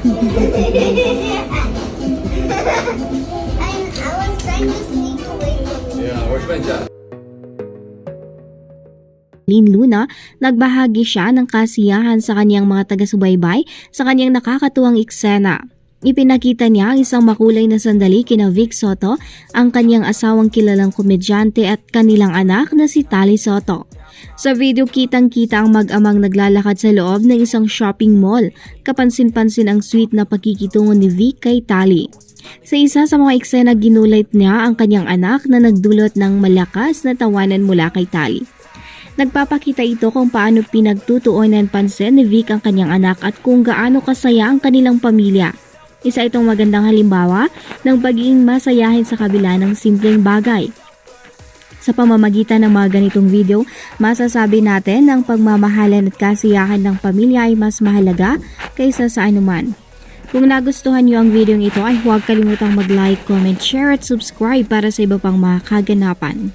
I, was trying to sneak away. Yeah, where's my job? Lin Luna, nagbahagi siya ng kasiyahan sa kanyang mga taga-subaybay sa kanyang nakakatuwang eksena. Ipinakita niya ang isang makulay na sandali kina Vic Soto, ang kanyang asawang kilalang komedyante at kanilang anak na si Tali Soto. Sa video kitang-kita ang mag-amang naglalakad sa loob ng isang shopping mall. Kapansin-pansin ang sweet na pagkikitungo ni Vic kay Tali. Sa isa sa mga eksena ginulit niya ang kanyang anak na nagdulot ng malakas na tawanan mula kay Tali. Nagpapakita ito kung paano pinagtutuunan pansin ni Vic ang kanyang anak at kung gaano kasaya ang kanilang pamilya. Isa itong magandang halimbawa ng pagiging masayahin sa kabila ng simpleng bagay. Sa pamamagitan ng mga ganitong video, masasabi natin na ang pagmamahalan at kasiyahan ng pamilya ay mas mahalaga kaysa sa anuman. Kung nagustuhan niyo ang video ito ay huwag kalimutang mag-like, comment, share at subscribe para sa iba pang mga kaganapan.